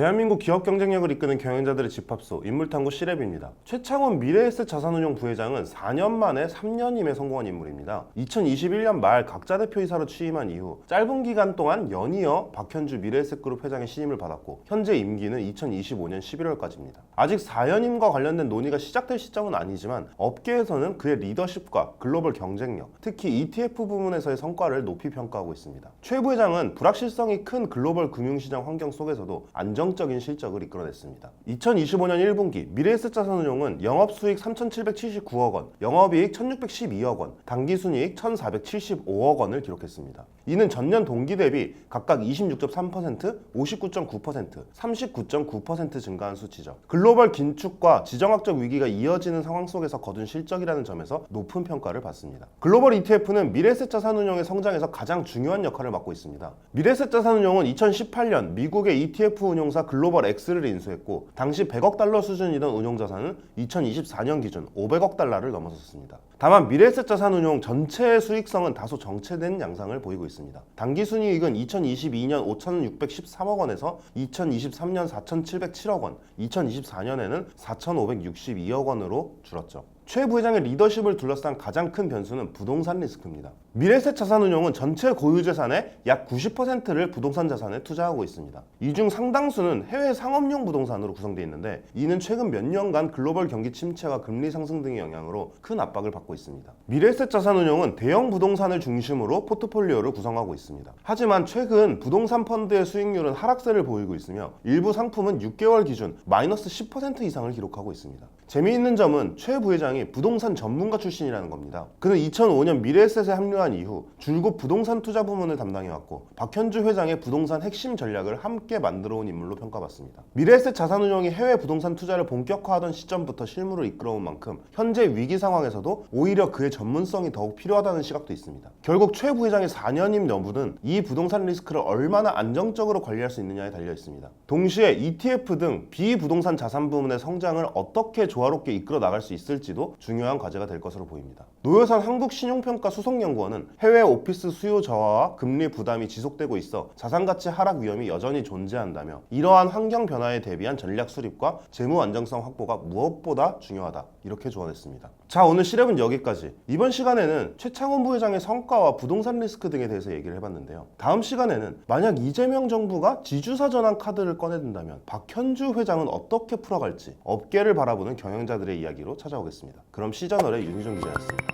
대한민국 기업 경쟁력을 이끄는 경영자들의 집합소 인물탐구 시랩입니다. 최창원 미래에셋 자산운용 부회장은 4년 만에 3년임에 성공한 인물입니다. 2021년 말 각자 대표이사로 취임한 이후 짧은 기간 동안 연이어 박현주 미래에셋 그룹 회장의 신임을 받았고 현재 임기는 2025년 11월까지입니다. 아직 4연임과 관련된 논의가 시작될 시점은 아니지만 업계에서는 그의 리더십과 글로벌 경쟁력, 특히 ETF 부문에서의 성과를 높이 평가하고 있습니다. 최 부회장은 불확실성이 큰 글로벌 금융시장 환경 속에서도 안정 적인 실적을 이끌어냈습니다. 2025년 1분기 미래에셋 자산운용은 영업수익 3,779억 원, 영업이익 1,612억 원, 당기순이익 1,475억 원을 기록했습니다. 이는 전년 동기 대비 각각 26.3%, 59.9%, 39.9% 증가한 수치죠. 글로벌 긴축과 지정학적 위기가 이어지는 상황 속에서 거둔 실적이라는 점에서 높은 평가를 받습니다. 글로벌 ETF는 미래에셋 자산운용의 성장에서 가장 중요한 역할을 맡고 있습니다. 미래에셋 자산운용은 2018년 미국의 ETF 운용사 글로벌 X를 인수했고 당시 100억 달러 수준이던 운용 자산은 2024년 기준 500억 달러를 넘어섰습니다. 다만 미래에셋 자산운용 전체의 수익성은 다소 정체된 양상을 보이고 있습니다. 당기 순이익은 2022년 5,613억 원에서 2023년 4,707억 원, 2024년에는 4,562억 원으로 줄었죠. 최 부회장의 리더십을 둘러싼 가장 큰 변수는 부동산 리스크입니다. 미래에셋 자산운용은 전체 고유 재산의 약 90%를 부동산 자산에 투자하고 있습니다. 이 중 상당수는 해외 상업용 부동산으로 구성되어 있는데 이는 최근 몇 년간 글로벌 경기 침체와 금리 상승 등의 영향으로 큰 압박을 받고 있습니다. 미래에셋 자산운용은 대형 부동산을 중심으로 포트폴리오를 구성하고 있습니다. 하지만 최근 부동산 펀드의 수익률은 하락세를 보이고 있으며 일부 상품은 6개월 기준 마이너스 10% 이상을 기록하고 있습니다. 재미있는 점은 최 부회장이 부동산 전문가 출신이라는 겁니다. 그는 2005년 미래에셋에 합류한 이후 줄곧 부동산 투자 부문을 담당해왔고 박현주 회장의 부동산 핵심 전략을 함께 만들어온 인물로 평가받습니다. 미래에셋 자산운용이 해외 부동산 투자를 본격화하던 시점부터 실무를 이끌어온 만큼 현재 위기 상황에서도 오히려 그의 전문성이 더욱 필요하다는 시각도 있습니다. 결국 최 부회장의 4년임 여부는 이 부동산 리스크를 얼마나 안정적으로 관리할 수 있느냐에 달려 있습니다. 동시에 ETF 등 비부동산 자산 부문의 성장을 어떻게 조화롭게 이끌어 나갈 수 있을지도 중요한 과제가 될 것으로 보입니다. 노여산 한국신용평가 수석연구원은 해외 오피스 수요 저하와 금리 부담이 지속되고 있어 자산 가치 하락 위험이 여전히 존재한다며 이러한 환경 변화에 대비한 전략 수립과 재무 안정성 확보가 무엇보다 중요하다 이렇게 조언했습니다. 자 오늘 시랩은 여기까지. 이번 시간에는 최창원 부회장의 성과와 부동산 리스크 등에 대해서 얘기를 해봤는데요. 다음 시간에는 만약 이재명 정부가 지주사 전환 카드를 꺼내든다면 박현주 회장은 어떻게 풀어갈지 업계를 바라보는 경영자들의 이야기로 찾아오겠습니다. 그럼 시저널의 윤희정 기자였습니다.